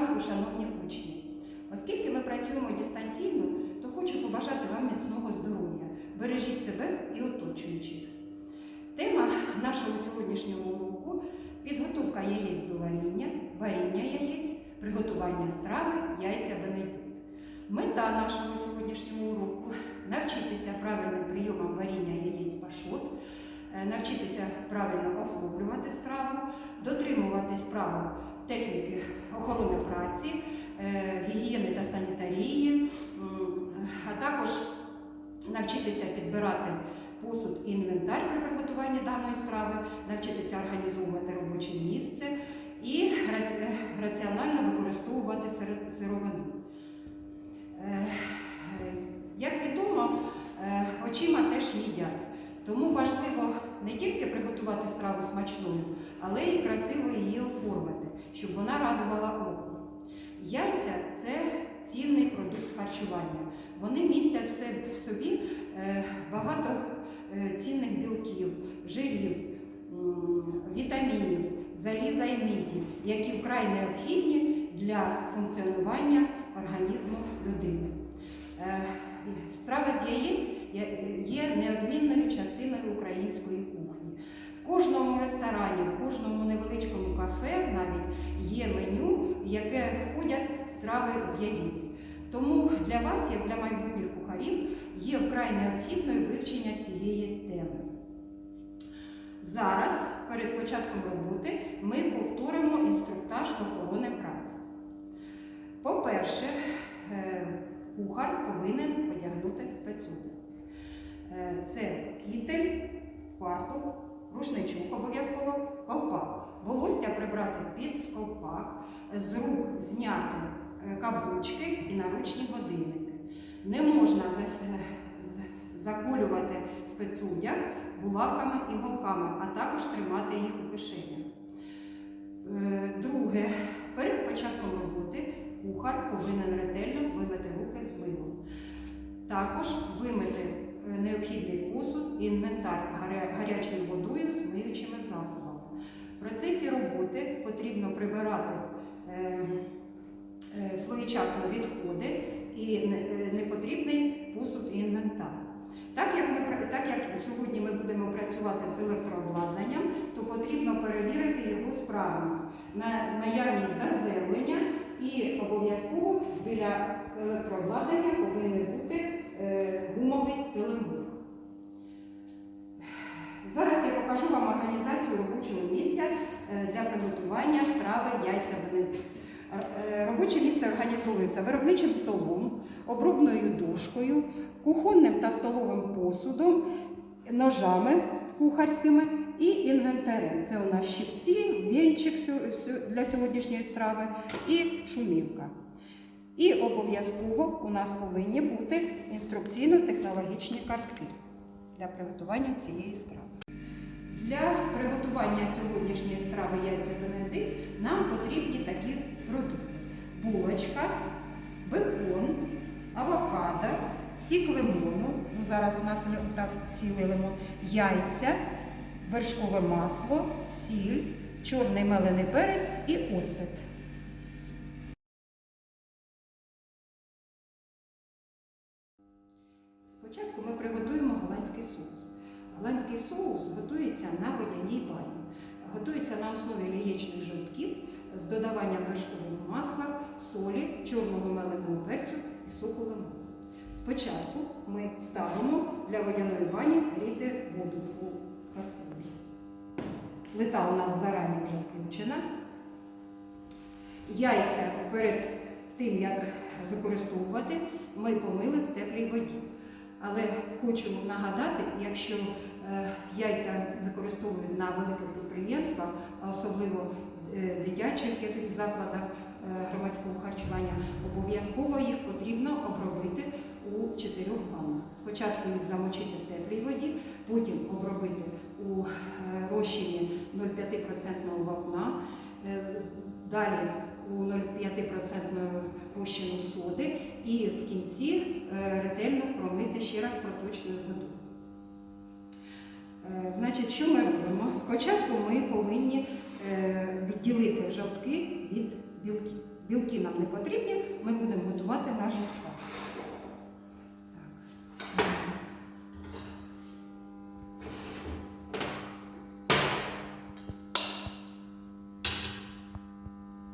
ранку, шановні учні! Оскільки ми працюємо дистанційно, то хочу побажати вам міцного здоров'я. Бережіть себе і оточуючих. Тема нашого сьогоднішнього уроку підготовка яєць до варіння, варіння яєць, приготування страви, яйця бенедикт. Мета нашого сьогоднішнього уроку навчитися правильним прийомам варіння яєць пашот, е, навчитися правильно оформлювати страву, дотримуватись правил техніки охорони праці, е, гігієни та санітарії, а також навчитися підбирати посуд і інвентар при приготуванні даної страви, навчитися організовувати робоче місце і раціонально використовувати сировину. Е, Як відомо, е, очима теж їдять. Тому важливо не тільки приготувати страву смачною, але й красиво її оформити, щоб вона радувала око. Яйця це цінний продукт харчування. Вони містять в собі е, багато е, цінних білків, жирів, вітамінів, заліза і міді, які вкрай необхідні для функціонування організму людини. Е, Страва з яєць є неодмінною частиною української кухні. В кожному ресторані, в кожному страви з. Тому для вас, як для майбутніх кухарів, є вкрай необхідною вивчення цієї теми. Зараз, перед початком роботи, ми повторимо інструктаж з охорони праці. По-перше, е, кухар повинен одягнути спецодяг. Е, Це кітель, фартук, рушничок обов'язково, колпак. Волосся прибрати під колпак, з рук зняти каблучки і наручні годинники. Не можна заколювати спецодяг булавками і голками, а також тримати їх у кишенях. Е, Друге, перед початком роботи кухар повинен ретельно вимити руки з милом. Також вимити е, необхідний посуд і інвентар гарячою водою з миючими засобами. В процесі роботи потрібно прибирати е, е, своєчасно відходи і е, непотрібний посуд і інвентар. Так як, ми, так як сьогодні ми будемо працювати з електрообладнанням, то потрібно перевірити його справність на наявність заземлення і обов'язково біля електрообладнання повинен бути е, гумовий килимок. Зараз я покажу вам організацію робочого місця е, для приготування страви яйця Бенедикт. Робоче місце організовується виробничим столом, обробною дошкою, кухонним та столовим посудом, ножами кухарськими і інвентарем. Це у нас щипці, вінчик для сьогоднішньої страви і шумівка. І обов'язково у нас повинні бути інструкційно-технологічні картки для приготування цієї страви. Для приготування сьогоднішньої страви яйця Бенедикт нам потрібні такі продукти: булочка, бекон, авокадо, сік лимону. Ну, зараз у нас так цілий лимон, яйця, вершкове масло, сіль, чорний мелений перець і оцет. Спочатку ми приготуємо голландський соус. Голландський соус готується на водяній бані. Готується на основі яєчних жовтків з додаванням вершкового масла, солі, чорного меленого перцю і соку лимону. Спочатку ми ставимо для водяної бані гріти воду у каструлі. Плита у нас зарані вже включена. Яйця перед тим, як використовувати, ми помили в теплій воді. Але хочу нагадати, якщо е, яйця використовують на великих підприємствах, а особливо е, дитячих яких закладах громадського харчування, обов'язково їх потрібно обробити у чотирьох ваннах. Спочатку їх замочити в теплій воді, потім обробити у е, розчині 0,5% вапна, е, далі у 0,5% розчину соди і в кінці е, ретельно промити ще раз проточною водою. Е, Значить, що ми робимо? Спочатку ми повинні е, відділити жовтки від білків. білки нам не потрібні, ми будемо готувати наш. Так.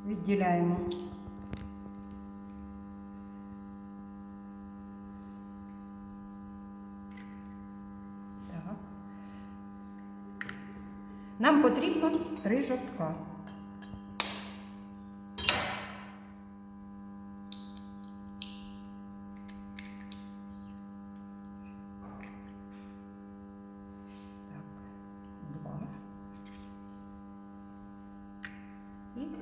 Відділяємо. Так. Нам потрібно три жовтка. Так, два. І ще одне.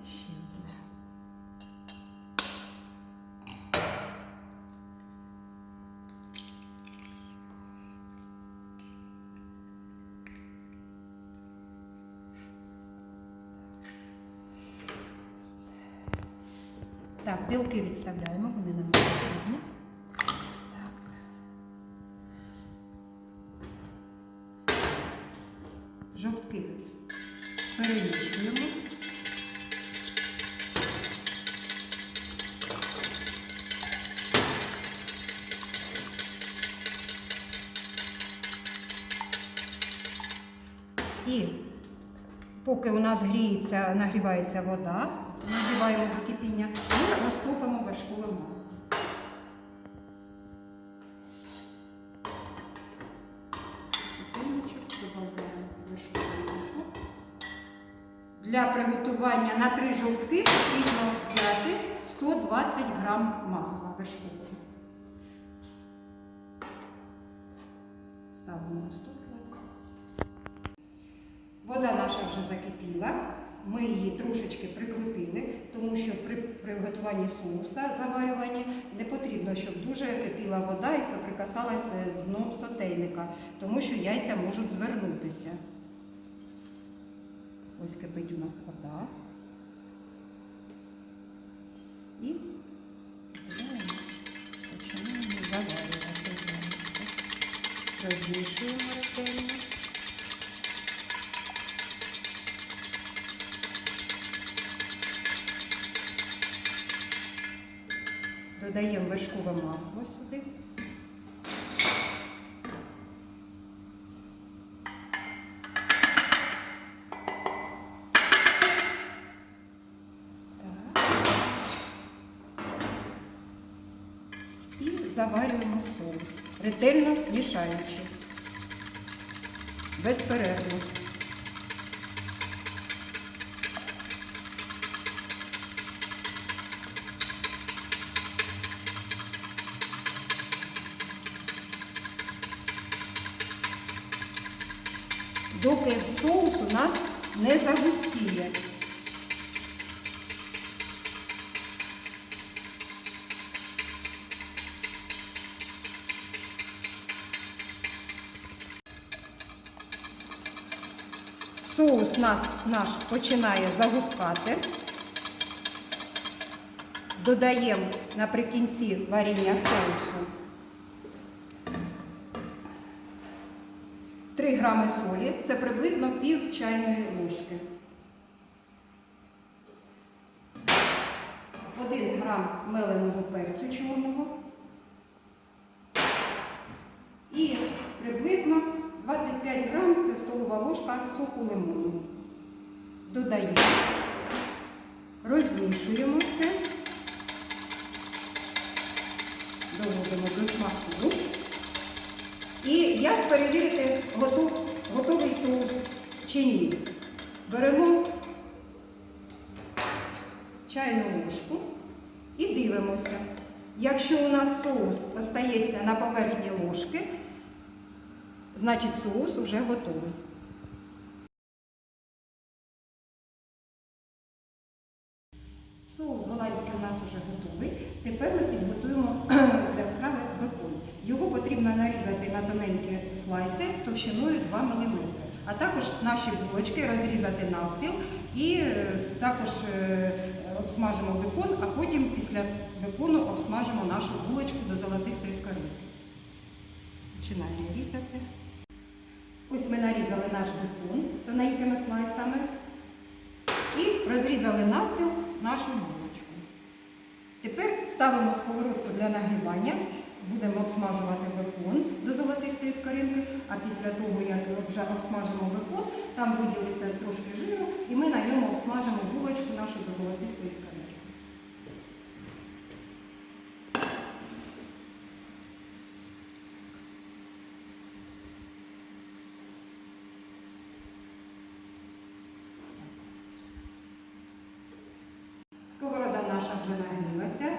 Так, білки відставляємо, вони нам не нас гріється, нагрівається вода, нагріваємо до кипіння, ми розтопимо вершкове масло. Для приготування на три жовтки потрібно взяти 120 грам масла вершкового. Ставимо на 120. Вода наша вже закипіла. Ми її трошечки прикрутили, тому що при приготуванні соуса заварюванні не потрібно, щоб дуже кипіла вода і соприкасалася з дном сотейника, тому що яйця можуть звернутися. Ось кипить у нас вода. І починаємо заварювати. Розмішуємо ретельно. Заварюємо соус, ретельно мішаючи. Безперервно. доки соус у нас не загустіє. Соус нас, наш починає загускати. Додаємо наприкінці варіння соусу 3 грами солі, це приблизно пів чайної ложки. 1 грам меленого перцю чорного. І приблизно 25 грам це столова ложка соку лимону. Додаємо, розмішуємо все, доводимо до смаку. І як перевірити, готов, готовий соус чи ні? Беремо чайну ложку і дивимося. Якщо у нас соус остається на поверхні ложки, значить соус вже готовий. Соус голландський у нас вже готовий. Тепер ми підготуємо для страви бекон. Його потрібно нарізати на тоненькі слайси товщиною 2 мм. А також наші булочки розрізати навпіл і е, також е, обсмажимо бекон, а потім після бекону обсмажимо нашу булочку до золотистої скоринки. Починаємо різати. Ось ми нарізали наш бекон тоненькими слайсами і розрізали навпіл нашу булочку. Тепер ставимо сковородку для нагрівання. Будемо обсмажувати бекон до золотистої скоринки, а після того, як вже обсмажимо бекон, там виділиться трошки жиру, і ми на ньому обсмажимо булочку нашу до золотистої скоринки. Сковорода наша вже нагрілася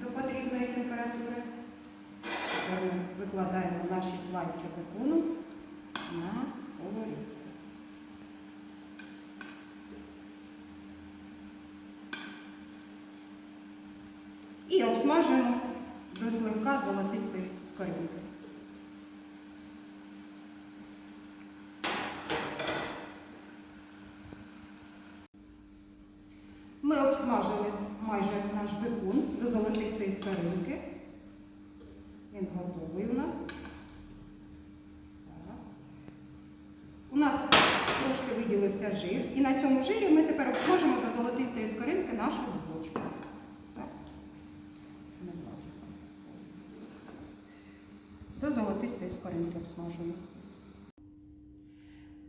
до потрібної температури. Тепер ми викладаємо наші слайси бекону на сковорідку. І обсмажуємо до сливка золотистої скоринки. Ми обсмажили майже наш бекон до золотистої скоринки. Він готовий у нас. Так. У нас трошки виділився жир. І на цьому жирі ми тепер обсмажимо до золотистої скоринки нашу влазить. До золотистої скоринки обсмажуємо.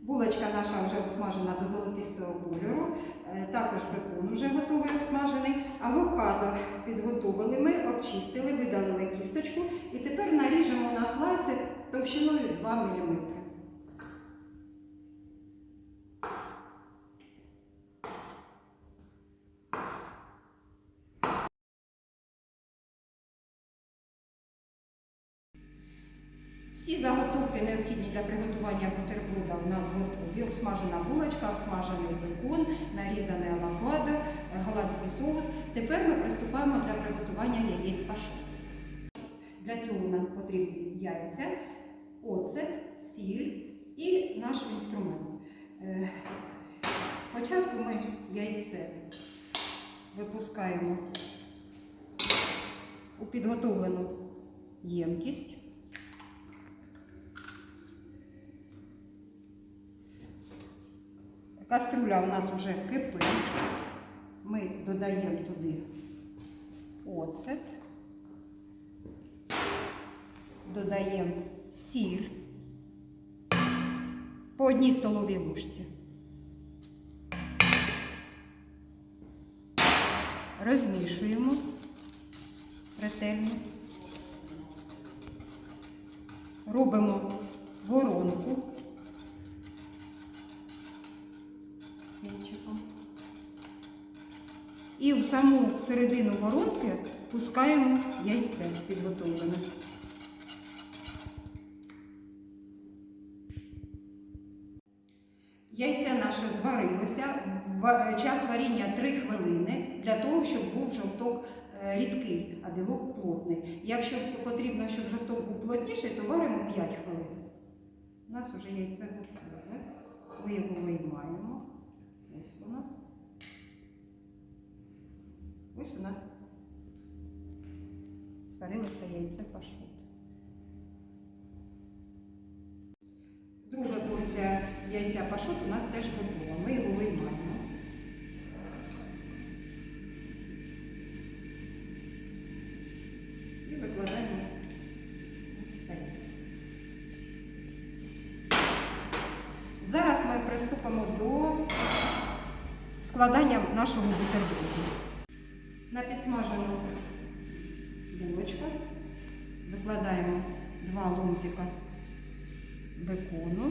Булочка наша вже обсмажена до золотистого кольору. Е, Також бекон вже готовий обсмажений. Авокадо підготовили ми, обчистили, видалили кісточку і тепер наріжемо на слайси товщиною 2 мм. Всі заготовки необхідні для приготування бутерброда у нас готові. Обсмажена булочка, обсмажений бекон, нарізане авокадо, е, голландський соус. Тепер ми приступаємо для приготування яєць пашот. Для цього нам потрібні яйця, оцет, сіль і наш інструмент. Е, Спочатку ми яйце випускаємо у підготовлену ємкість. Каструля у нас вже кипить. Ми додаємо туди оцет, додаємо сіль по одній столовій ложці. Розмішуємо ретельно. Робимо воронку. Саму середину воронки пускаємо яйце підготовлене. Яйце наше зварилося. Час варіння 3 хвилини для того, щоб був жовток е, рідкий, а білок плотний. Якщо потрібно, щоб жовток був плотніший, то варимо 5 хвилин. У нас вже яйце готове. Ми його виймаємо. Ось воно. У нас сварилося яйце пашот. Друга порція яйця пашот у нас теж готова. Ми його виймаємо. І викладаємо. Зараз ми приступимо до складання нашого бутерброду. На булочка, викладаємо два ломтика бекону.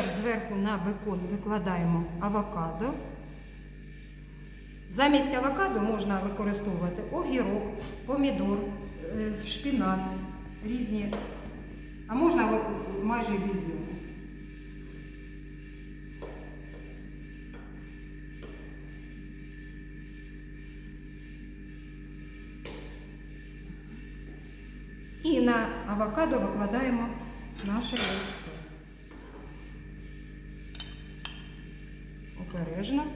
Тепер зверху на бекон викладаємо авокадо. Замість авокадо можна використовувати огірок, помідор, е, шпінат, різні, а можна майже без нього. І на авокадо викладаємо наше яйце. Обережно,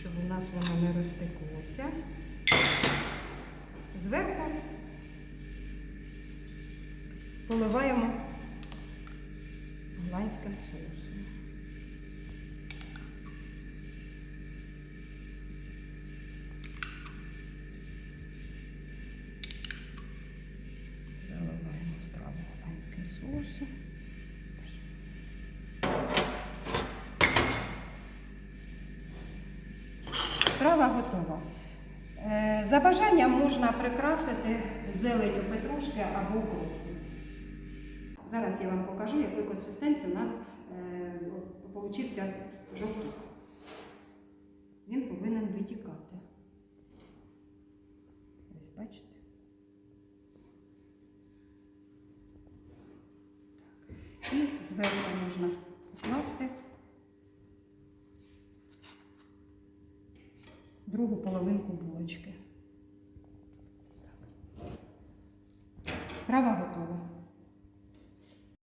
щоб у нас воно не розтеклося. Зверху поливаємо голландським соусом. Заливаємо страву голландським соусом. Страва готова. Е, За бажанням можна прикрасити зеленю петрушки або укропу. Зараз я вам покажу, якої консистенції у нас е, получився жовток. Він повинен витікати. Ось бачите. І зверху можна покласти половинку булочки.